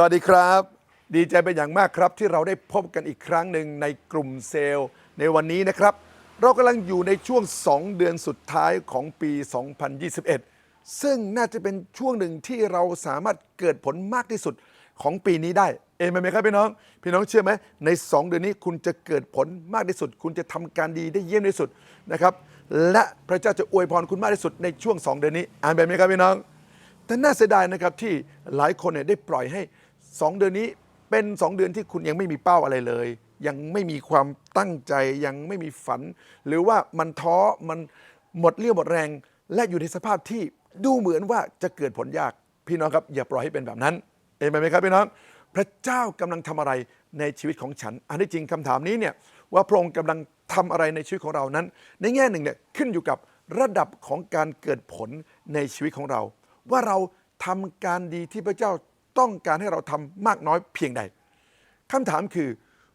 สวัสดีครับ ดีใจเป็นอย่างมากครับ ที่เราได้พบกันอีกครั้งหนึ่งในกลุ่มเซลล์ ในวันนี้นะครับ เรากำลังอยู่ในช่วง 2 เดือนสุดท้ายของปี 2021 ซึ่งน่าจะเป็นช่วงหนึ่งที่เราสามารถเกิดผลมากที่สุดของปีนี้ได้ เอเมนไหมครับพี่น้อง พี่น้องเชื่อไหมใน 2 เดือนนี้คุณจะเกิดผลมากที่สุด คุณจะทำการดีได้เยี่ยมที่สุดนะครับและพระเจ้าจะอวยพรคุณมากที่สุดในช่วง 2 เดือนนี้อ่านแบบไหมครับพี่น้อง แต่น่าเสียดายนะครับที่หลายคนเนี่ยได้ปล่อยให้ 2เดือนนี้เป็น2เดือนที่คุณยังไม่มีเป้าอะไรเลย ยังไม่มีความตั้งใจยังไม่มีฝัน หรือว่ามันท้อมันหมดเรี่ยวหมดแรง และอยู่ในสภาพที่ดูเหมือนว่าจะเกิดผลยากพี่น้องครับ อย่าปล่อยให้เป็นแบบนั้นเห็นไหมครับพี่น้อง พระเจ้ากำลังทำอะไรในชีวิตของฉัน อันที่จริงคำถามนี้เนี่ยว่าพระองค์กำลังทำอะไรในชีวิตของเรานั้น ในแง่หนึ่งเนี่ยขึ้นอยู่กับระดับของการเกิดผลในชีวิตของเรา ว่าเราทำการดีที่พระเจ้า ต้องการให้เราทำมากน้อยเพียงใดคำถามคือ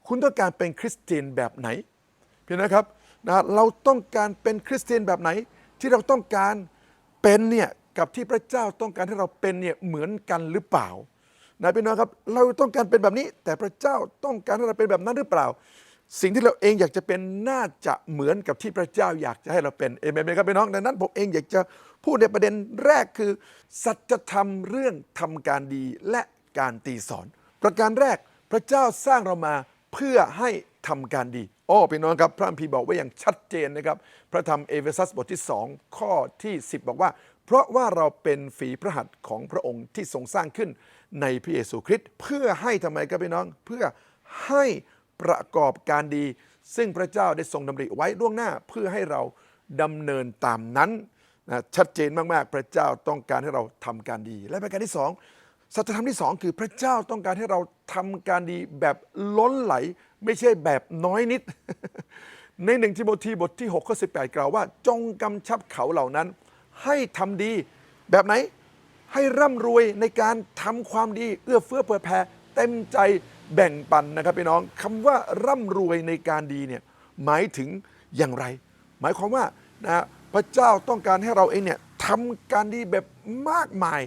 คุณต้องการเป็นคริสเตียนแบบไหนพี่นะครับนะเราต้องการเป็นคริสเตียนแบบไหน ที่เราต้องการเป็นเนี่ยกับที่พระเจ้าต้องการให้เราเป็นเนี่ยเหมือนกันหรือเปล่านะพี่น้องครับ เราต้องการเป็นแบบนี้ แต่พระเจ้าต้องการให้เราเป็นแบบนั้นหรือเปล่า สิ่งที่เราเองอยากจะเป็นน่าจะเหมือนกับที่พระเจ้าอยากจะให้เราเป็นเอเมนครับพี่น้องดังนั้นผมเองอยากจะพูดในประเด็นแรกคือ สัจธรรมเรื่องทำการดีและการตีสอน ประการแรกพระเจ้าสร้างเรามาเพื่อให้ทำการดีอ้อพี่น้องครับ พระคัมภีร์บอกไว้อย่างชัดเจนนะครับ พระธรรมเอเฟซัสบทที่ 2 ข้อที่ 10 บอกว่า เพราะว่าเราเป็นฝีพระหัตถ์ของพระองค์ที่ทรงสร้างขึ้นในพระเยซูคริสต์เพื่อให้ทำไมครับพี่น้องเพื่อให้ ประกอบการดี ซึ่งพระเจ้าได้ทรงดำริไว้ล่วงหน้าเพื่อให้เราดำเนินตามนั้นนะชัดเจนมากๆ พระเจ้าต้องการให้เราทำการดี และประการที่สองสัจธรรมที่สองคือพระเจ้าต้องการให้เราทำการดีแบบล้นไหล ไม่ใช่แบบน้อยนิด ในหนึ่งทิโมธีบทที่6ข้อ18 กล่าวว่า จงกำชับเขาเหล่านั้น ให้ทำดี แบบไหนให้ร่ำรวยในการทำความดี เอื้อเฟื้อเผื่อแผ่ เต็มใจแบ่งปันนะครับพี่น้องคำว่าร่ำรวยในการดีเนี่ยหมายถึงอย่างไร หมายความว่านะพระเจ้าต้องการให้เราเองเนี่ยทำการดีแบบมากมาย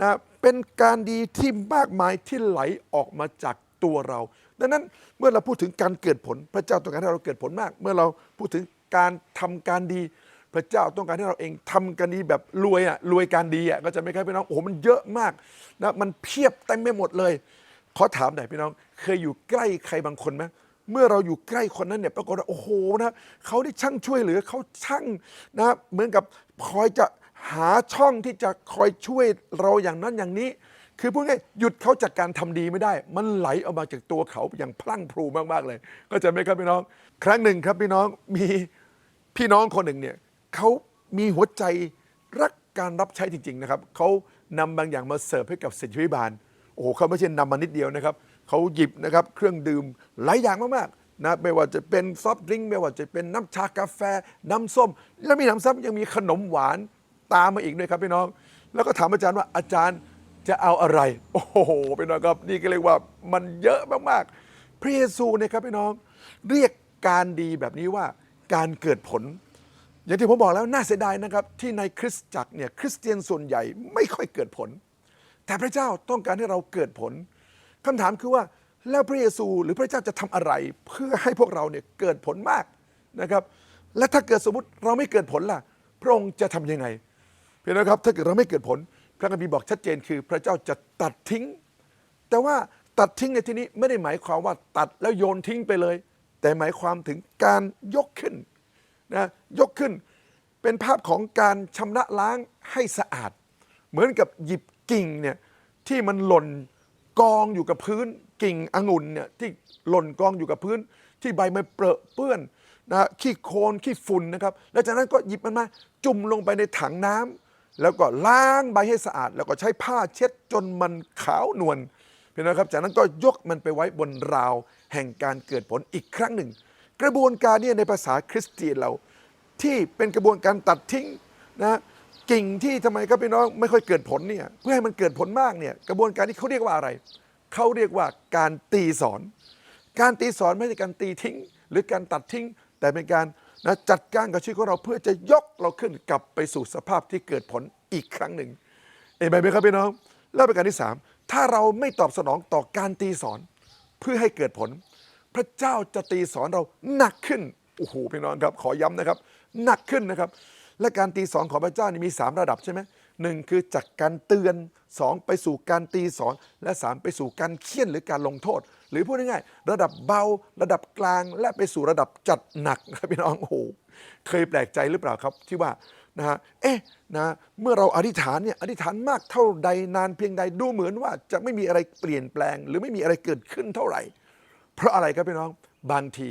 นะเป็นการดีที่มากมายที่ไหลออกมาจากตัวเรา ดังนั้นเมื่อเราพูดถึงการเกิดผล พระเจ้าต้องการให้เราเกิดผลมาก เมื่อเราพูดถึงการทำการดี พระเจ้าต้องการให้เราเองทำกันดีแบบรวยอะรวยการดีอะก็จะไม่ใช่พี่น้องโอ้โหมันเยอะมากนะมันเพียบเต็มไปหมดเลย ขอถามหน่อยพี่น้อง เคยอยู่ใกล้ใครบางคนไหมเมื่อเราอยู่ใกล้คนนั้นเนี่ยปรากฏว่าโอ้โหนะเขาได้ช่างช่วยเหลือเขาช่างนะเหมือนกับคอยจะหาช่องที่จะคอยช่วยเราอย่างนั้นอย่างนี้ คือพูดง่ายหยุดเขาจากการทำดีไม่ได้ มันไหลออกมาจากตัวเขาอย่างพลั่งพลูมากๆเลย ก็จะไหมครับพี่น้อง ครั้งหนึ่งครับพี่น้องมีพี่น้องคนหนึ่งเนี่ยเขามีหัวใจรักการรับใช้จริง ๆนะครับเขานำบางอย่างมาเสิร์ฟให้กับศิษยพิบาล โอ้โหเขาไม่ใช่นำมานิดเดียวนะครับเขาหยิบนะครับเครื่องดื่มหลายอย่างมากๆนะไม่ว่าจะเป็นซอฟต์ดริงก์ไม่ว่าจะเป็นน้ำชากาแฟ น้ำส้ม แล้วมีน้ำซ้ำยังมีขนมหวานตามมาอีกด้วยครับพี่น้อง แล้วก็ถามอาจารย์ว่าอาจารย์จะเอาอะไร โอ้โหพี่น้องครับนี่ก็เรียกว่ามันเยอะมากๆพระเยซูนี่ยครับพี่น้องเรียกการดีแบบนี้ว่าการเกิดผล อย่างที่ผมบอกแล้วน่าเสียดายนะครับที่ในคริสตจักรเนี่ยคริสเตียนส่วนใหญ่ไม่ค่อยเกิดผล แต่พระเจ้าต้องการให้เราเกิดผลคำถามคือว่าแล้วพระเยซูหรือพระเจ้าจะทำอะไรเพื่อให้พวกเราเนี่ยเกิดผลมากนะครับ และถ้าเกิดสมมติเราไม่เกิดผลล่ะ พระองค์จะทำยังไงเพียงนะครับถ้าเกิดเราไม่เกิดผล พระคัมภีร์บอกชัดเจนคือพระเจ้าจะตัดทิ้ง แต่ว่าตัดทิ้งในที่นี้ไม่ได้หมายความว่าตัดแล้วโยนทิ้งไปเลย แต่หมายความถึงการยกขึ้นนะยกขึ้นเป็นภาพของการชำระล้างให้สะอาด เหมือนกับหยิบ กิ่งเนี่ยที่มันหล่นกองอยู่กับพื้น กิ่งองุ่นเนี่ยที่หล่นกองอยู่กับพื้น ที่ใบมันเปรอะเปื้อนนะขี้โคลนขี้ฝุ่นนะครับแล้วจากนั้นก็หยิบมันมาจุ่มลงไปในถังน้ำแล้วก็ล้างใบให้สะอาด แล้วก็ใช้ผ้าเช็ดจนมันขาวนวลเพียงนะครับจากนั้นก็ยกมันไปไว้บนราวแห่งการเกิดผลอีกครั้งหนึ่ง กระบวนการเนี่ยในภาษาคริสเตียนเราที่เป็นกระบวนการตัดทิ้งนะ กิ่งที่ทำไมครับพี่น้องไม่ค่อยเกิดผลเนี่ยเพื่อให้มันเกิดผลมากเนี่ยกระบวนการนี้เขาเรียกว่าอะไรเขาเรียกว่าการตีสอน การตีสอนไม่ใช่การตีทิ้ง หรือการตัดทิ้ง แต่เป็นการนะจัดการกับชีวิตของเราเพื่อจะยกเราขึ้นกลับไปสู่สภาพที่เกิดผลอีกครั้งหนึ่งเอเมนไหมครับพี่น้อง แล้วประการที่สามถ้าเราไม่ตอบสนองต่อการตีสอนเพื่อให้เกิดผล พระเจ้าจะตีสอนเราหนักขึ้นโอ้โหพี่น้องครับ ขอย้ำนะครับ หนักขึ้นนะครับ และการตีสอนของพระเจ้านี่มี 3 ระดับใช่ไหมหนึ่งคือจากการเตือน 2 ไปสู่การตีสอน และ 3 ไปสู่การเคี่ยนหรือการลงโทษ หรือพูดง่ายๆระดับเบา ระดับกลาง และไปสู่ระดับจัดหนักนะครับพี่น้องโอ้โหเคยแปลกใจหรือเปล่าครับที่ว่านะฮะเอ๊ะนะเมื่อเราอธิษฐานเนี่ยอธิษฐานมากเท่าใดนานเพียงใดดูเหมือนว่าจะไม่มีอะไรเปลี่ยนแปลง หรือไม่มีอะไรเกิดขึ้นเท่าไหร่ เพราะอะไรครับพี่น้องบางที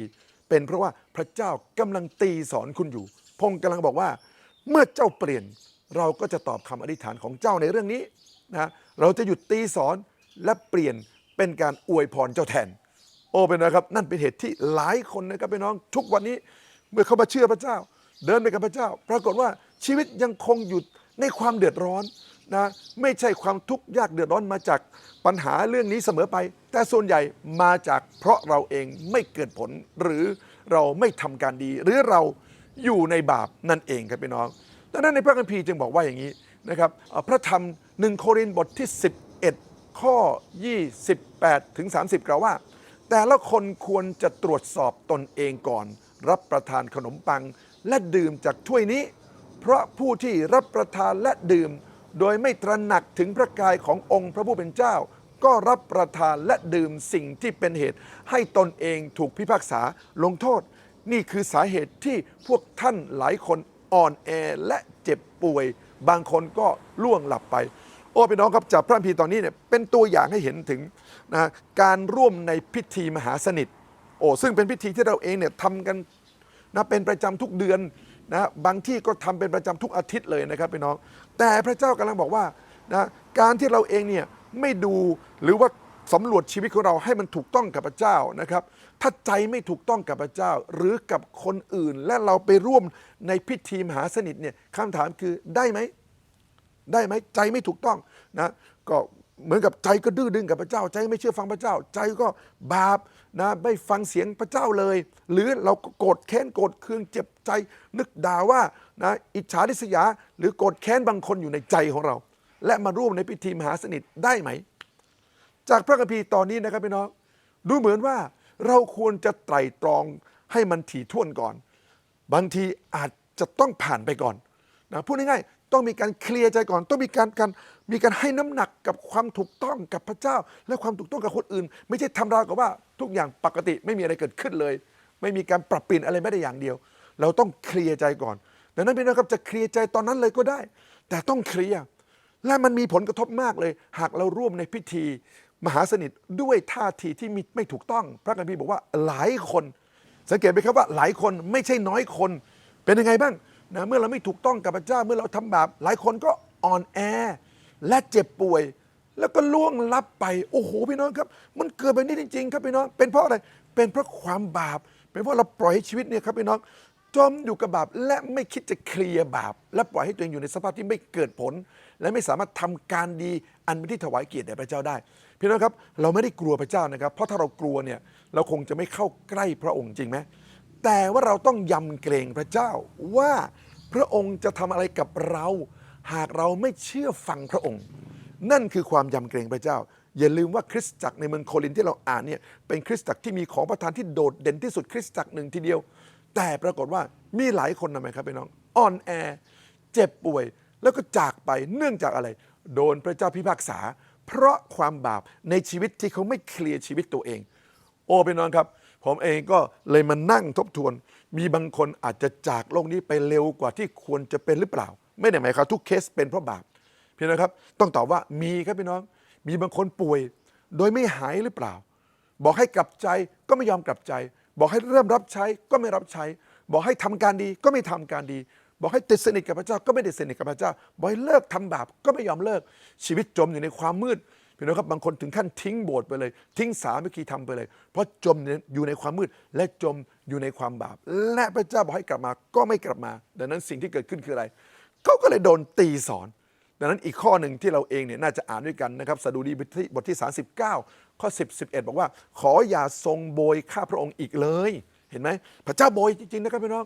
เป็นเพราะว่าพระเจ้ากำลังตีสอนคุณอยู่ พงศ์กำลังบอกว่า เมื่อเจ้าเปลี่ยนเราก็จะตอบคำอธิษฐานของเจ้าในเรื่องนี้นะเราจะหยุดตีสอนและเปลี่ยนเป็นการอวยพรเจ้าแทน โอ้เป็นนะครับ นั่นเป็นเหตุที่หลายคนนะครับพี่น้องทุกวันนี้เมื่อเขามาเชื่อพระเจ้า เดินไปกับพระเจ้า ปรากฏว่าชีวิตยังคงอยู่ในความเดือดร้อนนะไม่ใช่ความทุกข์ยากเดือดร้อนมาจากปัญหาเรื่องนี้เสมอไป แต่ส่วนใหญ่มาจากเพราะเราเองไม่เกิดผลหรือเราไม่ทำการดี หรือเรา อยู่ในบาปนั่นเองครับพี่น้องดังนั้นในพระคัมภีร์จึงบอกว่าอย่างนี้นะครับพระธรรมหนึ่งโครินธ์บทที่ 11 ข้อ 28 ถึง 30 กล่าวว่า แต่ละคนควรจะตรวจสอบตนเองก่อน รับประทานขนมปังและดื่มจากถ้วยนี้ เพราะผู้ที่รับประทานและดื่ม โดยไม่ตระหนักถึงพระกายขององค์พระผู้เป็นเจ้า ก็รับประทานและดื่มสิ่งที่เป็นเหตุ ให้ตนเองถูกพิพากษาลงโทษ นี่คือสาเหตุที่พวกท่านหลายคนอ่อนแอและเจ็บป่วย บางคนก็ล่วงหลับไป โอ้พี่น้องครับจากพระคัมภีตอนนี้เนี่ยเป็นตัวอย่างให้เห็นถึงนะการร่วมในพิธีมหาสนิทโอ้ซึ่งเป็นพิธีที่เราเองเนี่ยทำกันนะเป็นประจำทุกเดือนนะบางที่ก็ทำเป็นประจำทุกอาทิตย์เลยนะครับพี่น้อง แต่พระเจ้ากำลังบอกว่านะการที่เราเองเนี่ยไม่ดูหรือว่า สำรวจชีวิตของเราให้มันถูกต้องกับพระเจ้านะครับ ถ้าใจไม่ถูกต้องกับพระเจ้า หรือกับคนอื่น และเราไปร่วมในพิธีมหาสนิทเนี่ยคำถามคือได้ไหมได้ไหมใจไม่ถูกต้องนะก็เหมือนกับใจก็ดื้อดึงกับพระเจ้า ใจไม่เชื่อฟังพระเจ้า ใจก็บาปนะไม่ฟังเสียงพระเจ้าเลย หรือเราก็โกรธแค้นโกรธเคืองเจ็บใจ นึกด่าว่านะอิจฉาริษยา หรือโกรธแค้นบางคนอยู่ในใจของเรา และมาร่วมในพิธีมหาสนิทได้ไหม จากพระคัมภีร์ตอนนี้นะครับพี่น้อง ดูเหมือนว่าเราควรจะไตร่ตรองให้มันถี่ถ้วนก่อน บางทีอาจจะต้องผ่านไปก่อนนะพูดง่ายๆต้องมีการเคลียร์ใจก่อน ต้องมีการการมีการให้น้ำหนักกับความถูกต้องกับพระเจ้า และความถูกต้องกับคนอื่น ไม่ใช่ทำราวกับว่าทุกอย่างปกติไม่มีอะไรเกิดขึ้นเลย ไม่มีการปรับเปลี่ยนอะไรไม่ได้อย่างเดียว เราต้องเคลียร์ใจก่อนดังนั้นพี่น้องครับจะเคลียร์ใจตอนนั้นเลยก็ได้ แต่ต้องเคลียร์และมันมีผลกระทบมากเลย หากเราร่วมในพิธี มหาสนิทด้วยท่าทีที่มิไม่ถูกต้อง พระคัมภีบอกว่าหลายคน สังเกตไหมครับว่าหลายคนไม่ใช่น้อยคน เป็นยังไงบ้างนะเมื่อเราไม่ถูกต้องกับพระเจ้าเมื่อเราทำบาปหลายคนก็อ่อนแอ และเจ็บป่วย แล้วก็ล่วงลับไปโอ้โหพี่น้องครับ มันเกิดแบบนี้จริง ๆ ครับพี่น้องเป็นเพราะอะไรเป็นเพราะความบาป เป็นเพราะเราปล่อยให้ชีวิตเนี่ยครับพี่น้องจมอยู่กับบาปและไม่คิดจะเคลียร์บาป และปล่อยให้ตัวเองอยู่ในสภาพที่ไม่เกิดผล และไม่สามารถทำการดีอันเป็นที่ถวายเกียรติแด่พระเจ้าได้ พี่น้องครับเราไม่ได้กลัวพระเจ้านะครับ เพราะถ้าเรากลัวเนี่ยเราคงจะไม่เข้าใกล้พระองค์จริงไหมแต่ว่าเราต้องยำเกรงพระเจ้าว่าพระองค์จะทำอะไรกับเรา หากเราไม่เชื่อฟังพระองค์ นั่นคือความยำเกรงพระเจ้า อย่าลืมว่าคริสตจักรในเมืองโครินที่เราอ่านเนี่ยเป็นคริสตจักรที่มีของประทานที่โดดเด่นที่สุดคริสตจักรหนึ่งทีเดียว แต่ปรากฏว่ามีหลายคนทำไมครับพี่น้องอ่อนแอ เจ็บป่วยแล้วก็จากไปเนื่องจากอะไร โดนพระเจ้าพิพากษา เพราะความบาปในชีวิตที่เขาไม่เคลียร์ชีวิตตัวเอง โอ้พี่น้องครับ ผมเองก็เลยมานั่งทบทวน มีบางคนอาจจะจากโลกนี้ไปเร็วกว่าที่ควรจะเป็นหรือเปล่า ไม่ได้หมายความทุกเคสเป็นเพราะบาปพี่น้องครับ ต้องตอบว่ามีครับพี่น้อง มีบางคนป่วย โดยไม่หายหรือเปล่า บอกให้กลับใจก็ไม่ยอมกลับใจ บอกให้เริ่มรับใช้ก็ไม่รับใช้ บอกให้ทำการดีก็ไม่ทำการดี บอกให้ติดสนิทกับพระเจ้าก็ไม่ติดสนิทกับพระเจ้า บอกให้เลิกทำบาปก็ไม่ยอมเลิกชีวิตจมอยู่ในความมืดพี่น้องครับบางคนถึงขั้นทิ้งโบสถ์ไปเลย ทิ้งสามัคคีธรรมไปเลย เพราะจมอยู่ในความมืดและจมอยู่ในความบาป และพระเจ้าบอกให้กลับมาก็ไม่กลับมา ดังนั้นสิ่งที่เกิดขึ้นคืออะไรเขาก็เลยโดนตีสอน ดังนั้นอีกข้อหนึ่งที่เราเองเนี่ยน่าจะอ่านด้วยกันนะครับสดุดีบทที่บทที่39 ข้อ 10 11 บอกว่า ขออย่าทรงโบยข้าพระองค์อีกเลย เห็นไหมพระเจ้าโบยจริงๆนะครับพี่น้อง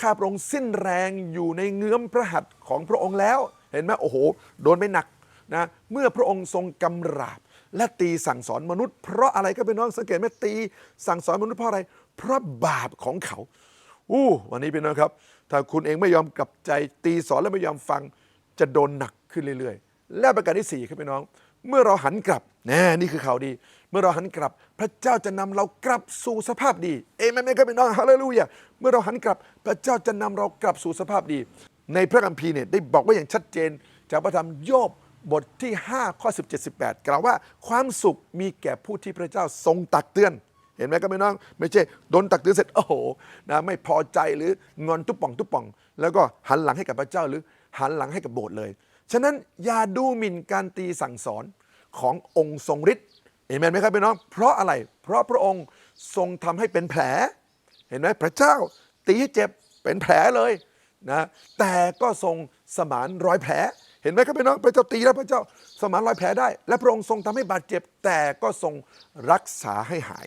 ข้าพระองค์สิ้นแรงอยู่ในเงื้อมพระหัตถ์ของพระองค์แล้ว เห็นไหมโอ้โห โดนไปหนักนะเมื่อพระองค์ทรงกำราบ และตีสั่งสอนมนุษย์ เพราะอะไรก็เป็นน้องสังเกตไหมตีสั่งสอนมนุษย์เพราะอะไร เพราะบาปของเขาอู้วันนี้เป็นน้องครับ ถ้าคุณเองไม่ยอมกลับใจตีสอนและไม่ยอมฟังจะโดนหนักขึ้นเรื่อย ๆ และประการที่สี่ครับพี่น้อง เมื่อเราหันกลับ แน่นี่คือข่าวดี เมื่อเราหันกลับ พระเจ้าจะนำเรากลับสู่สภาพดี เอเมนไหมครับพี่น้องฮาเลลูยาเมื่อเราหันกลับ พระเจ้าจะนำเรากลับสู่สภาพดี ในพระคัมภีร์เนี่ยได้บอกไว้อย่างชัดเจน จากพระธรรมโยบบทที่ 5 ข้อ 17 18 กล่าวว่าความสุขมีแก่ผู้ที่พระเจ้าทรงตักเตือน เห็นไหมครับพี่น้อง ไม่ใช่โดนตักเตือนเสร็จโอ้โหนะไม่พอใจหรืองอนตุ๊บป่องตุ๊บป่อง แล้วก็หันหลังให้กับพระเจ้าหรือหันหลังให้กับโบสถ์เลย ฉะนั้นอย่าดูหมิ่นการตีสั่งสอน ขององค์ทรงฤทธิ์เห็นไหมครับพี่น้อง เพราะอะไร เพราะพระองค์ทรงทำให้เป็นแผล เห็นไหมพระเจ้าตีให้เจ็บเป็นแผลเลยนะแต่ก็ทรงสมานรอยแผล เห็นไหมครับพี่น้องพระเจ้าตีแล้วพระเจ้าสมานรอยแผลได้ และพระองค์ทรงทำให้บาดเจ็บ แต่ก็ทรงรักษาให้หาย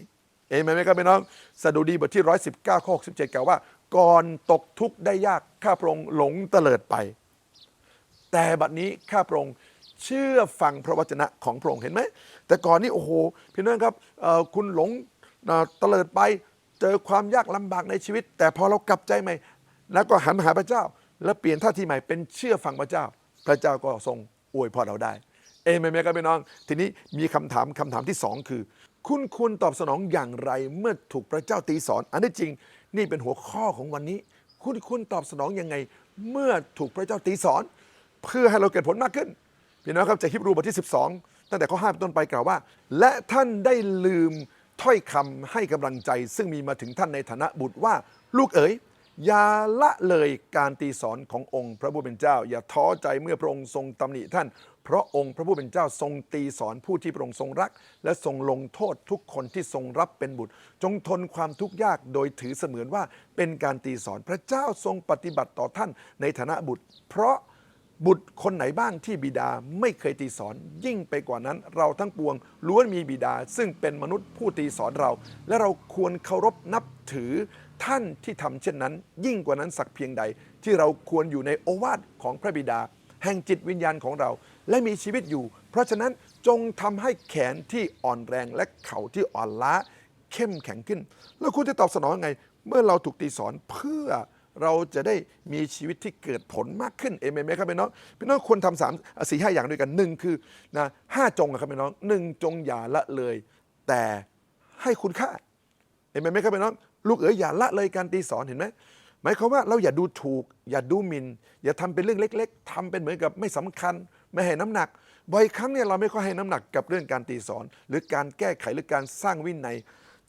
เอเมนไหมครับพี่น้องสดุดีบทที่ 119ข้อ67กล่าวว่า ก่อนตกทุกข์ได้ยากข้าพระองค์หลงเตลิดไป แต่บัดนี้ข้าพระองค์ เชื่อฟังพระวจนะของพระองค์เห็นไหม แต่ก่อนนี้โอ้โห พี่น้องครับคุณหลงเอ่อเตลิดไปเจอความยากลำบากในชีวิต แต่พอเรากลับใจใหม่ แล้วก็หันมาหาพระเจ้า แล้วเปลี่ยนท่าทีใหม่เป็นเชื่อฟังพระเจ้า พระเจ้าก็ทรงอวยพรเราได้ เอเมนไหมครับพี่น้อง ทีนี้มีคำถามคำถามที่สองคือ คุณควรตอบสนองอย่างไรเมื่อถูกพระเจ้าตีสอน อันที่จริงนี่เป็นหัวข้อของวันนี้ คุณคุณตอบสนองยังไง เมื่อถูกพระเจ้าตีสอน เพื่อให้เราเกิดผลมากขึ้น พี่น้องครับจากฮิบรูบทที่ 12 ตั้งแต่ข้อ5เป็นต้นไปกล่าวว่า และท่านได้ลืมถ้อยคำให้กำลังใจ ซึ่งมีมาถึงท่านในฐานะบุตรว่า ลูกเอ๋ยอย่าละเลยการตีสอนขององค์พระผู้เป็นเจ้า อย่าท้อใจเมื่อพระองค์ทรงตำหนิท่าน เพราะองค์พระผู้เป็นเจ้าทรงตีสอนผู้ที่พระองค์ทรงรัก และทรงลงโทษทุกคนที่ทรงรับเป็นบุตร จงทนความทุกข์ยากโดยถือเสมือนว่าเป็นการตีสอนพระเจ้าทรงปฏิบัติต่อท่านในฐานะบุตร เพราะ บุตรคนไหนบ้างที่บิดาไม่เคยตีสอน ยิ่งไปกว่านั้น เราทั้งปวงล้วนมีบิดา ซึ่งเป็นมนุษย์ผู้ตีสอนเรา และเราควรเคารพนับถือท่านที่ทำเช่นนั้น ยิ่งกว่านั้นสักเพียงใด ที่เราควรอยู่ในโอวาทของพระบิดา แห่งจิตวิญญาณของเรา และมีชีวิตอยู่ เพราะฉะนั้นจงทำให้แขนที่อ่อนแรงและเข่าที่อ่อนล้า เข้มแข็งขึ้น แล้วคุณจะตอบสนองยังไง เมื่อเราถูกตีสอนเพื่อ เราจะได้มีชีวิตที่เกิดผลมากขึ้นเอเมนไหมครับพี่น้องพี่น้องควรทำสามสี่ห้าอย่างด้วยกันหนึ่งคือนะห้าจงครับพี่น้องหนึ่งจงอย่าละเลย แต่ให้คุณค่าเอเมนไหมครับพี่น้อง ลูกเอ๋ยอย่าละเลยการตีสอนเห็นไหมหมายความว่าเราอย่าดูถูก อย่าดูหมิน่นอย่าทำเป็นเรื่องเล็ก ๆทำเป็นเหมือนกับไม่สำคัญ ไม่ให้น้ำหนักบ่อยครั้งเนี่ยเราไม่ค่อยให้น้ำหนักกับเรื่องการตีสอน หรือการแก้ไขหรือการสร้างวินัย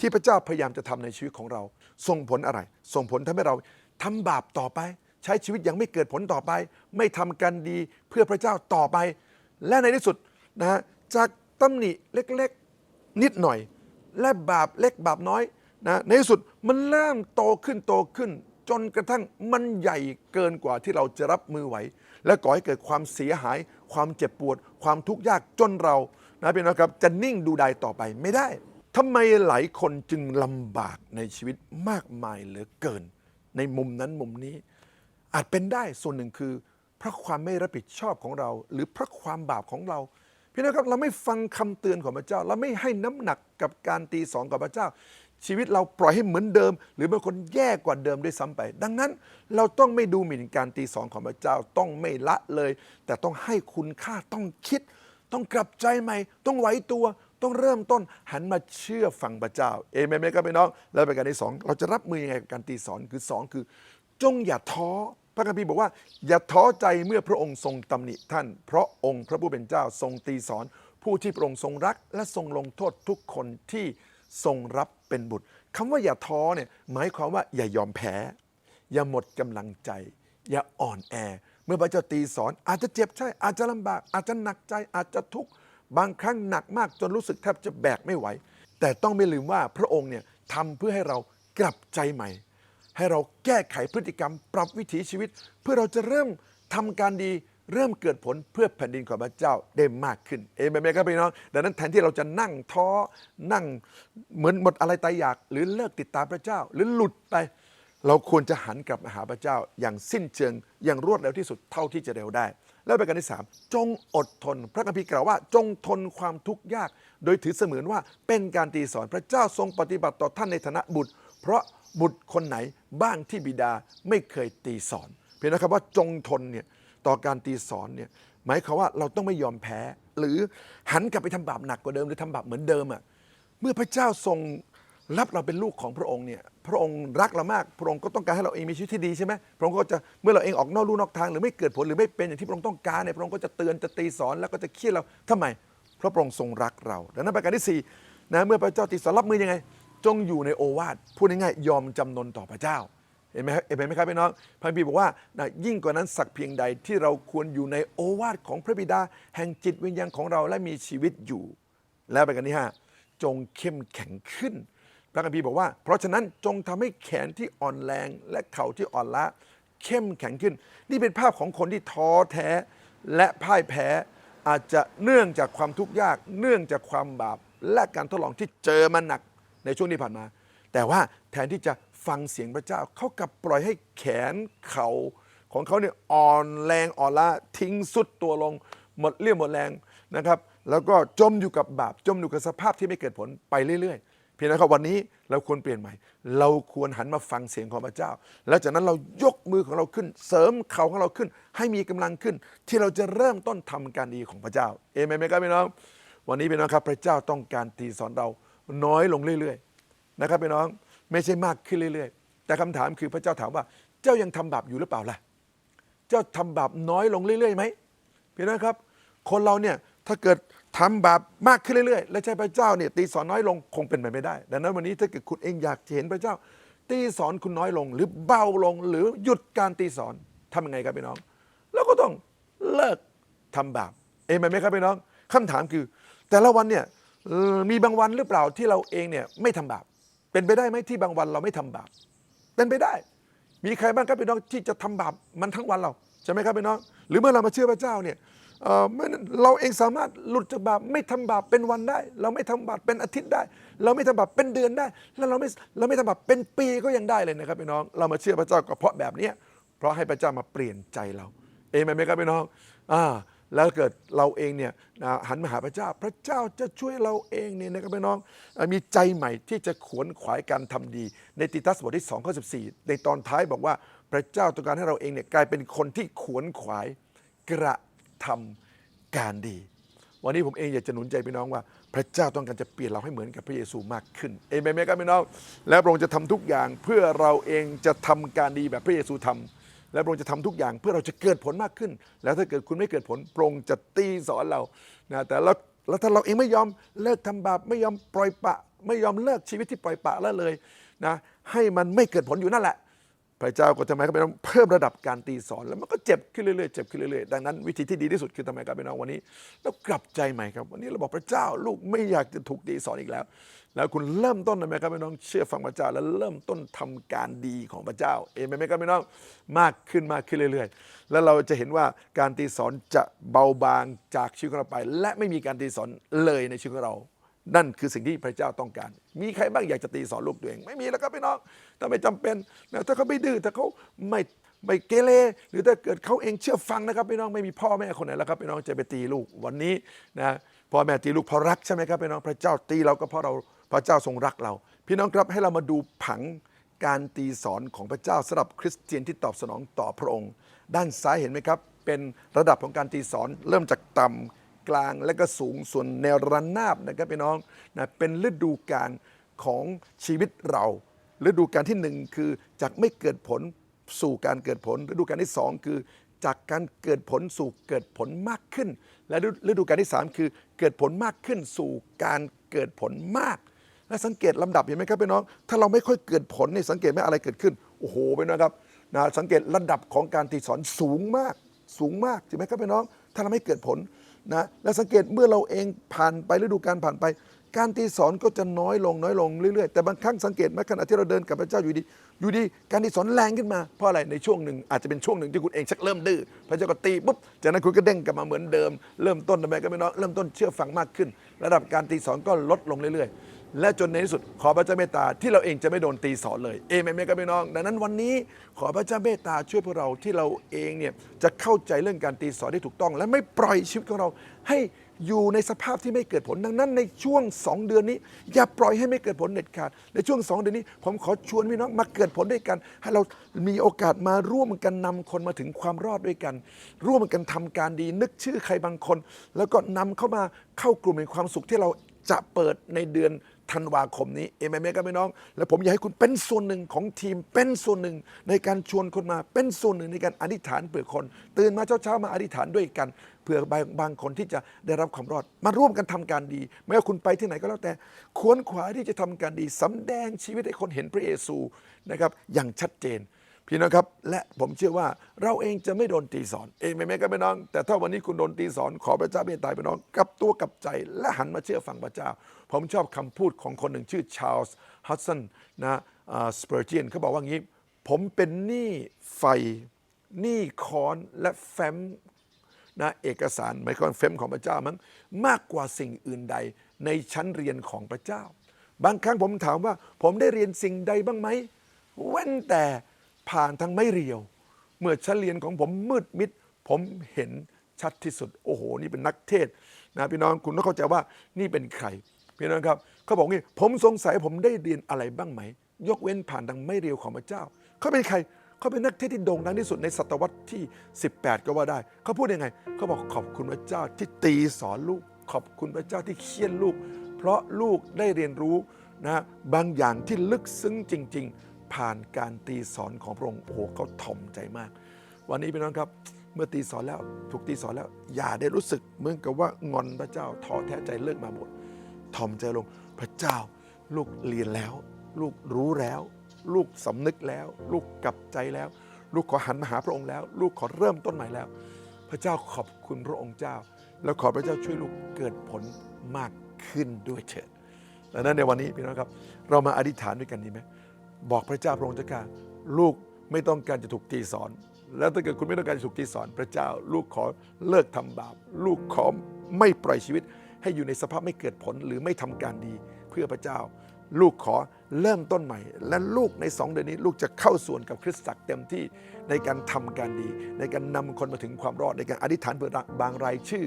ที่พระเจ้าพยายามจะทำในชีวิตของเรา ส่งผลอะไร ส่งผลทำให้เรา ทำบาปต่อไป ใช้ชีวิตยังไม่เกิดผลต่อไป ไม่ทำกันดีเพื่อพระเจ้าต่อไป และในที่สุดนะฮะจากตำหนิเล็กๆ นิดหน่อย และบาปเล็กบาปน้อยนะในที่สุดมันเริ่มโตขึ้นโตขึ้น จนกระทั่งมันใหญ่เกินกว่าที่เราจะรับมือไหว และก่อให้เกิดความเสียหาย ความเจ็บปวด ความทุกข์ยากจนเรานะพี่น้องครับจะนิ่งดูดายต่อไปไม่ได้ทำไมหลายคนจึงลำบากในชีวิตมากมายเหลือเกิน ในมุมนั้นมุมนี้ อาจเป็นได้ส่วนหนึ่งคือ เพราะความไม่รับผิดชอบของเรา หรือเพราะความบาปของเราพี่น้องครับเราไม่ฟังคำเตือนของพระเจ้า เราไม่ให้น้ำหนักกับการตีสอนของพระเจ้า ชีวิตเราปล่อยให้เหมือนเดิม หรือบางคนแย่กว่าเดิมด้วยซ้ำไป ดังนั้นเราต้องไม่ดูหมิ่นการตีสอนของพระเจ้าต้องไม่ละเลย แต่ต้องให้คุณค่าต้องคิด ต้องกลับใจใหม่ ต้องไหวตัว ต้องเริ่มต้นหันมาเชื่อฟังพระเจ้าเอเมนไหมครับพี่น้อง แล้วประการที่สองเราจะรับมือยังไงกับการตีสอนคือสองคือ จงอย่าท้อพระคัมภีร์บอกว่า อย่าท้อใจเมื่อพระองค์ทรงตำหนิท่าน เพราะองค์พระผู้เป็นเจ้าทรงตีสอน ผู้ที่พระองค์ทรงรัก และทรงลงโทษทุกคนที่ทรงรับเป็นบุตรคำว่าอย่าท้อเนี่ยหมายความว่าอย่ายอมแพ้ อย่าหมดกำลังใจ อย่าอ่อนแอ เมื่อพระเจ้าตีสอน อาจจะเจ็บใช่ อาจจะลำบาก อาจจะหนักใจอาจจะทุกข์ บางครั้งหนักมากจนรู้สึกแทบจะแบกไม่ไหว แต่ต้องไม่ลืมว่าพระองค์เนี่ยทำเพื่อให้เรากลับใจใหม่ ให้เราแก้ไขพฤติกรรม ปรับวิถีชีวิต เพื่อเราจะเริ่มทำการดีเริ่มเกิดผลเพื่อแผ่นดินของพระเจ้าได้มากขึ้นเอเมนไหมครับพี่น้องดังนั้นแทนที่เราจะนั่งท้อนั่งเหมือนหมดอะไรตายอยาก หรือเลิกติดตามพระเจ้า หรือหลุดไป เราควรจะหันกลับมาหาพระเจ้า อย่างสิ้นเชิงอย่างรวดเร็วที่สุดเท่าที่จะเร็วได้ แล้วประการที่สามจงอดทน พระคัมภีร์กล่าวว่า จงทนความทุกข์ยาก โดยถือเสมือนว่าเป็นการตีสอนพระเจ้าทรงปฏิบัติต่อท่านในฐานะบุตร เพราะบุตรคนไหนบ้างที่บิดาไม่เคยตีสอน เพียงนะครับว่าจงทนเนี่ยต่อการตีสอนเนี่ยหมายความว่าเราต้องไม่ยอมแพ้ หรือหันกลับไปทำบาปหนักกว่าเดิมหรือทำบาปเหมือนเดิมอะเมื่อพระเจ้าทรง รับเราเป็นลูกของพระองค์เนี่ยพระองค์รักเรามาก พระองค์ก็ต้องการให้เราเองมีชีวิตที่ดีใช่ไหมพระองค์ก็จะเมื่อเราเองออกนอกลู่นอกทางหรือไม่เกิดผลหรือไม่เป็นอย่างที่พระองค์ต้องการเนี่ยพระองค์ก็จะเตือนจะตีสอนแล้วก็จะเคี่ยเราทำไมเพราะพระองค์ทรงรักเราดังนั้นประการที่สี่นะเมื่อพระเจ้าตีสอนรับมือยังไง จงอยู่ในโอวาทพูดง่ายๆยอมจำนนต่อพระเจ้าเห็นไหมเห็นไหมครับพี่น้องพระคัมภีร์บอกว่านะยิ่งกว่านั้นสักเพียงใดที่เราควรอยู่ในโอวาทของพระบิดา แห่งจิตวิญญาณของเราและมีชีวิตอยู่ แล้วไปกันที่ห้าจงเข้มแข็งขึ้น พระคัมภีร์บอกว่า เพราะฉะนั้นจงทำให้แขนที่อ่อนแรงและเข่าที่อ่อนล้าเข้มแข็งขึ้น นี่เป็นภาพของคนที่ท้อแท้และพ่ายแพ้อาจจะเนื่องจากความทุกข์ยาก เนื่องจากความบาปและการทดลองที่เจอมาหนักในช่วงที่ผ่านมา แต่ว่าแทนที่จะฟังเสียงพระเจ้าเขากลับปล่อยให้แขนเข่าของเขาเนี่ยอ่อนแรงอ่อนล้าทิ้งสุดตัวลงหมดเรี่ยวหมดแรงนะครับ แล้วก็จมอยู่กับบาปจมอยู่กับสภาพที่ไม่เกิดผลไปเรื่อย ๆ เพียงนะครับวันนี้เราควรเปลี่ยนใหม่ เราควรหันมาฟังเสียงของพระเจ้า แล้วจากนั้นเรายกมือของเราขึ้น เสริมเข่าของเราขึ้น ให้มีกำลังขึ้น ที่เราจะเริ่มต้นทำการดีของพระเจ้าเอเมนไหมครับพี่น้องวันนี้พี่น้องครับพระเจ้าต้องการตีสอนเราน้อยลงเรื่อยๆนะครับพี่น้องไม่ใช่มากขึ้นเรื่อย ๆ แต่คำถามคือพระเจ้าถามว่าเจ้ายังทำบาปอยู่หรือเปล่าล่ะเจ้าทำบาปน้อยลงเรื่อยๆไหมพี่น้องครับ คนเราเนี่ยถ้าเกิด ทำบาปมากขึ้นเรื่อยๆ และใช้พระเจ้าเนี่ยตีสอนน้อยลงคงเป็นไปไม่ได้ ดังนั้นวันนี้ถ้าเกิดคุณเองอยากเห็นพระเจ้า ตีสอนคุณน้อยลง หรือเบาลงหรือหยุดการตีสอนทำยังไงครับพี่น้องเราก็ต้องเลิกทำบาปเองไหมครับพี่น้องคำถามคือ แต่ละวันเนี่ยมีบางวันหรือเปล่าที่เราเองเนี่ยไม่ทำบาปเป็นไปได้ไหมที่บางวันเราไม่ทำบาปเป็นไปได้ มีใครบ้างครับพี่น้องที่จะทำบาปมันทั้งวันเราใช่ไหมครับพี่น้อง หรือเมื่อเรามาเชื่อพระเจ้าเนี่ย เเราเองสามารถหลุดจากบาปไม่ทำบาปเป็นวันได้ เราไม่ทำบาปเป็นอาทิตย์ได้ เราไม่ทำบาปเป็นเดือนได้ แล้วเราไม่เราไม่ทำบาปเป็นปีก็ยังได้เลยนะครับพี่น้อง เรามาเชื่อพระเจ้าก็เพราะแบบนี้เพราะให้พระเจ้ามาเปลี่ยนใจเราเองไหมครับพี่น้องอ่าแล้วเกิดเราเองเนี่ยหันมาหาพระเจ้า พระเจ้าจะช่วยเราเองเนี่ยนะครับพี่น้องมีใจใหม่ที่จะขวนขวายการทำดี ในติตัสบทที่2ข้อ14 ในตอนท้ายบอกว่าพระเจ้าต้องการให้เราเองเนี่ยกลายเป็นคนที่ขวนขวายกระ ทำการดี วันนี้ผมเองอยากจะหนุนใจพี่น้องว่า พระเจ้าต้องการจะเปลี่ยนเราให้เหมือนกับพระเยซูมากขึ้นเอเมนไหมครับพี่น้อง และพระองค์จะทำทุกอย่างเพื่อเราเองจะทำการดีแบบพระเยซูทำและพระองค์จะทำทุกอย่างเพื่อเราจะเกิดผลมากขึ้น แล้วถ้าเกิดคุณไม่เกิดผลพระองค์จะตีสอนเรานะแต่แล้วแล้วถ้าเราเองไม่ยอมเลิกทำบาปไม่ยอมปล่อยปะ ไม่ยอมเลิกชีวิตที่ปล่อยปะละเลยนะให้มันไม่เกิดผลอยู่นั่นแหละ พระเจ้าก็ทำไมครับพี่น้องเพิ่มระดับการตีสอนแล้วมันก็เจ็บขึ้นเรื่อยๆเจ็บขึ้นเรื่อยๆดังนั้นวิธีที่ดีที่สุดคือทำไมครับพี่น้องวันนี้เรากลับใจใหม่ครับ วันนี้เราบอกพระเจ้าลูกไม่อยากจะถูกตีสอนอีกแล้ว แล้วคุณเริ่มต้นทำไมครับพี่น้องเชื่อฟังพระเจ้า แล้วเริ่มต้นทำการดีของพระเจ้าเอเมนไหมครับพี่น้องมากขึ้นมากขึ้นเรื่อย ๆ แล้วเราจะเห็นว่าการตีสอนจะเบาบางจากชีวิตของเราไป และไม่มีการตีสอนเลยในชีวิตของเรา นั่นคือสิ่งที่พระเจ้าต้องการ มีใครบ้างอยากจะตีสอนลูกตัวเอง ไม่มีแล้วครับพี่น้องถ้าไม่จำเป็นนะถ้าเขาไม่ดื้อถ้าเขาไม่ไม่เกเรหรือถ้าเกิดเขาเองเชื่อฟังนะครับพี่น้องไม่มีพ่อแม่คนไหนแล้วครับพี่น้องจะไปตีลูกวันนี้นะพ่อแม่ตีลูกเพราะรักใช่ไหมครับพี่น้องพระเจ้าตีเราก็เพราะเราพระเจ้าทรงรักเรา พี่น้องครับให้เรามาดูผังการตีสอนของพระเจ้าสำหรับคริสเตียนที่ตอบสนองต่อพระองค์ ด้านซ้ายเห็นไหมครับ เป็นระดับของการตีสอนเริ่มจากต่ำ กลางและก็สูงส่วนแนวระนาบนะครับพี่น้องนะเป็นฤดูกาลของชีวิตเราฤดูกาลที่หนึ่งคือจากไม่เกิดผลสู่การเกิดผลฤดูกาลที่สองคือจากการเกิดผลสู่เกิดผลมากขึ้น และฤดูกาลที่สามคือเกิดผลมากขึ้นสู่การเกิดผลมาก และสังเกตลำดับเห็นไหมครับพี่น้อง ถ้าเราไม่ค่อยเกิดผลนี่สังเกตไหมอะไรเกิดขึ้น โอ้โหพี่น้องครับนะสังเกตระดับของการตีสอนสูงมากสูงมากใช่ไหมครับพี่น้อง ถ้าเราไม่เกิดผล นะและสังเกตเมื่อเราเองผ่านไปฤดูการผ่านไป การตีสอนก็จะน้อยลงน้อยลงเรื่อยๆแต่บางครั้งสังเกตไหมขณะที่เราเดินกับพระเจ้าอยู่ดี อยู่ดีการตีสอนแรงขึ้นมาเพราะอะไรในช่วงหนึ่งอาจจะเป็นช่วงหนึ่งที่คุณเองชักเริ่มดื้อพระเจ้าก็ตีปุ๊บจากนั้นคุณก็เด้งกลับมาเหมือนเดิม เริ่มต้นทำไมก็ไม่น้อยเริ่มต้นเชื่อฟังมากขึ้น ระดับการตีสอนก็ลดลงเรื่อยๆ และจนในที่สุดขอพระเจ้าเมตตาที่เราเองจะไม่โดนตีสอนเลยเอเมนไหมครับพี่น้อง ดังนั้นวันนี้ขอพระเจ้าเมตตาช่วยพวกเราที่เราเองเนี่ยจะเข้าใจเรื่องการตีสอนที่ถูกต้อง และไม่ปล่อยชีวิตของเราให้อยู่ในสภาพที่ไม่เกิดผลดังนั้นในช่วง 2 เดือนนี้ อย่าปล่อยให้ไม่เกิดผลเด็ดขาด ในช่วง 2 เดือนนี้ ผมขอชวนพี่น้องมาเกิดผลด้วยกัน ให้เรามีโอกาสมาร่วมกันนำคนมาถึงความรอดด้วยกัน ร่วมกันทำการดีนึกชื่อใครบางคน แล้วก็นำเข้ามาเข้ากลุ่มแห่งความสุขที่เราจะเปิดในเดือน ธันวาคมนี้เอเมนไหมครับพี่น้อง และผมอยากให้คุณเป็นส่วนหนึ่งของทีมเป็นส่วนหนึ่งในการชวนคนมาเป็นส่วนหนึ่งในการอธิษฐานเผื่อคน ตื่นมาเช้าๆมาอธิษฐานด้วยกันเพื่อบางบางคนที่จะได้รับความรอด มาร่วมกันทำการดี ไม่ว่าคุณไปที่ไหนก็แล้วแต่ควรขวายที่จะทำการดีสำแดงชีวิตให้คนเห็นพระเยซูนะครับอย่างชัดเจน พี่น้องครับและผมเชื่อว่าเราเองจะไม่โดนตีสอน เองไม่แม่ก็ไม่น้อง แต่ถ้าวันนี้คุณโดนตีสอน ขอพระเจ้าเมตตาพี่น้องกลับตัวกลับใจและหันมาเชื่อฟังพระเจ้า ผมชอบคำพูดของคนหนึ่งชื่อชาร์ลส์ฮัตสันนะสเปอร์เจียนเขาบอกว่างี้ ผมเป็นหนี้ไฟหนี้ค้อนและแฟ้มนะเอกสารหมายความเฟมของพระเจ้ามั้งมากกว่าสิ่งอื่นใดในชั้นเรียนของพระเจ้า บางครั้งผมถามว่า ผมได้เรียนสิ่งใดบ้างไหมเว้นแต่ ผ่านทางไม่เรียว เมื่อชั้นเรียนของผมมืดมิด ผมเห็นชัดที่สุด โอ้โห นี่เป็นนักเทศนะพี่น้องคุณต้องเข้าใจว่านี่เป็นใคร พี่น้องครับเขาบอกงี้ผมสงสัยผมได้เรียนอะไรบ้างไหม ยกเว้นผ่านทางไม่เรียวของพระเจ้า เขาเป็นใครเขาเป็นนักเทศที่โด่งดังที่สุดในศตวรรษที่ 18 ก็ว่าได้ เขาพูดยังไง เขาบอกขอบคุณพระเจ้าที่ตีสอนลูก ขอบคุณพระเจ้าที่เคี่ยนลูก เพราะลูกได้เรียนรู้นะบางอย่างที่ลึกซึ้งจริง ๆ ผ่านการตีสอนของพระองค์โอ้โหเขาถ่อมใจมาก วันนี้พี่น้องครับเมื่อตีสอนแล้วถูกตีสอนแล้ว อย่าได้รู้สึกเหมือนกับว่างอนพระเจ้าท้อแท้ใจเลิกมาหมดถ่อมใจลงพระเจ้า ลูกเรียนแล้ว ลูกรู้แล้ว ลูกสำนึกแล้ว ลูกกลับใจแล้ว ลูกขอหันมาหาพระองค์แล้ว ลูกขอเริ่มต้นใหม่แล้ว พระเจ้าขอบคุณพระองค์เจ้า แล้วขอพระเจ้าช่วยลูกเกิดผลมากขึ้นด้วยเถิดดังนั้นในวันนี้พี่น้องครับ เรามาอธิษฐานด้วยกันดีไหม บอกพระเจ้าพระองค์เจ้าข้าลูกไม่ต้องการจะถูกตีสอน แล้วถ้าเกิดคุณไม่ต้องการจะถูกตีสอน พระเจ้าลูกขอเลิกทำบาป ลูกขอไม่ปล่อยชีวิต ให้อยู่ในสภาพไม่เกิดผลหรือไม่ทำการดีเพื่อพระเจ้า ลูกขอเริ่มต้นใหม่ และลูกในสองเดือนนี้ ลูกจะเข้าส่วนกับคริสตจักรเต็มที่ในการทำการดี ในการนำคนมาถึงความรอดในการอธิษฐานเพื่อบางรายชื่อ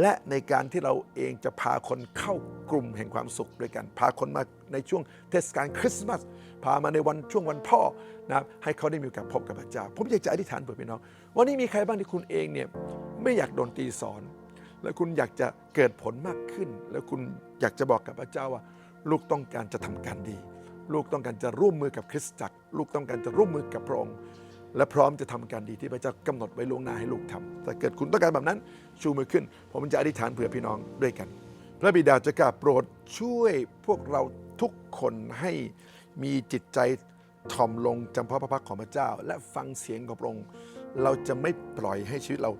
และในการที่เราเองจะพาคนเข้ากลุ่มแห่งความสุขด้วยกัน พาคนมาในช่วงเทศกาลคริสต์มาสพามาในวันช่วงวันพ่อนะให้เขาได้มีโอกาสพบกับพระเจ้าผมอยากจะอธิษฐานเผื่อพี่น้องวันนี้มีใครบ้างที่คุณเองเนี่ยไม่อยากโดนตีสอน แล้วคุณอยากจะเกิดผลมากขึ้น แล้วคุณอยากจะบอกกับพระเจ้าว่า ลูกต้องการจะทำการดี ลูกต้องการจะร่วมมือกับคริสตจักร ลูกต้องการจะร่วมมือกับพระองค์และพร้อมจะทำการดีที่พระเจ้ากำหนดไว้ล่วงหน้าให้ลูกทำแต่เกิดคุณต้องการแบบนั้น ชูมือขึ้น ผมจะอธิษฐานเผื่อพี่น้องด้วยกัน พระบิดาเจะกล้าโปรดช่วยพวกเราทุกคนให้มีจิตใจถ่อมลงจำเพาะพระพักของพระเจ้า และฟังเสียงของพระองค์เราจะไม่ปล่อยให้ชีวิตเรา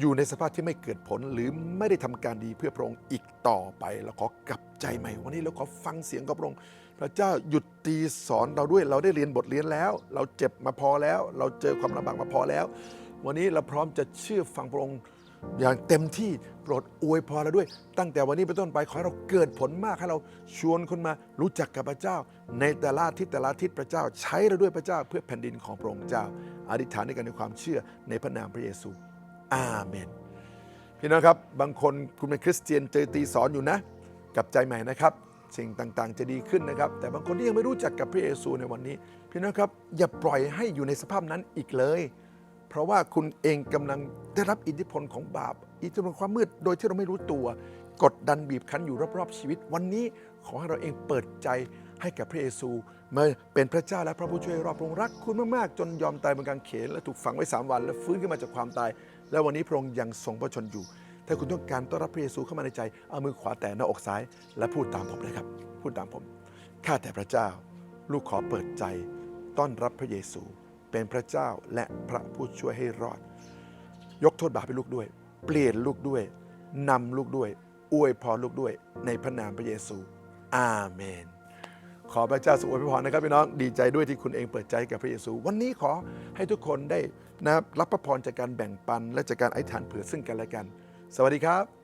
อยู่ในสภาพที่ไม่เกิดผลหรือไม่ได้ทำการดีเพื่อพระองค์อีกต่อไป เราขอกลับใจใหม่ วันนี้เราขอฟังเสียงของพระองค์พระเจ้าหยุดตีสอนเราด้วย เราได้เรียนบทเรียนแล้ว เราเจ็บมาพอแล้ว เราเจอความลำบากมาพอแล้ว วันนี้เราพร้อมจะเชื่อฟังพระองค์ อย่างเต็มที่โปรดอวยพรเราด้วย ตั้งแต่วันนี้เป็นต้นไปขอให้เราเกิดผลมากให้เราชวนคนมารู้จักกับพระเจ้า ในแต่ละทิศแต่ละทิศพระเจ้า ใช้เราด้วยพระเจ้าเพื่อแผ่นดินของพระองค์เจ้าอธิษฐานด้วยกันในความเชื่อในพระนามพระเยซู อาเมน พี่น้องครับบางคนคุณเป็นคริสเตียนเจอตีสอนอยู่นะกับใจใหม่นะครับ สิ่งต่างๆ จะดีขึ้นนะครับ แต่บางคนที่ยังไม่รู้จักกับพระเยซูในวันนี้ พี่น้องครับอย่าปล่อยให้อยู่ในสภาพนั้นอีกเลย เพราะว่าคุณเองกำลังได้รับอิทธิพลของบาป อิทธิพลความมืดโดยที่เราไม่รู้ตัว กดดันบีบคั้นอยู่รอบๆชีวิต วันนี้ขอให้เราเองเปิดใจให้กับพระเยซูมาเป็นพระเจ้าและพระผู้ช่วยรอบพระองค์รักคุณมากๆ จนยอมตายบนกางเขน และถูกฝังไว้3วัน และฟื้นขึ้นมาจากความตาย และวันนี้พระองค์ยังทรงพระชนอยู่ ถ้าคุณต้องการต้อนรับพระเยซูเข้ามาในใจเอามือขวาแตะหน้าอกซ้าย และพูดตามผมนะครับ พูดตามผมข้าแต่พระเจ้า ลูกขอเปิดใจ ต้อนรับพระเยซู เป็นพระเจ้าและพระผู้ช่วยให้รอด ยกโทษบาปให้ลูกด้วย เปลี่ยนลูกด้วยนำลูกด้วย อวยพรลูกด้วย ในพระนามพระเยซู อาเมน ขอพระเจ้าทรงอวยพรนะครับพี่น้องดีใจด้วยที่คุณเองเปิดใจกับพระเยซู วันนี้ขอให้ทุกคนได้นะรับรับพระพรจากการแบ่งปันและจากการอธิษฐานเผื่อซึ่งกันและกัน สวัสดีครับ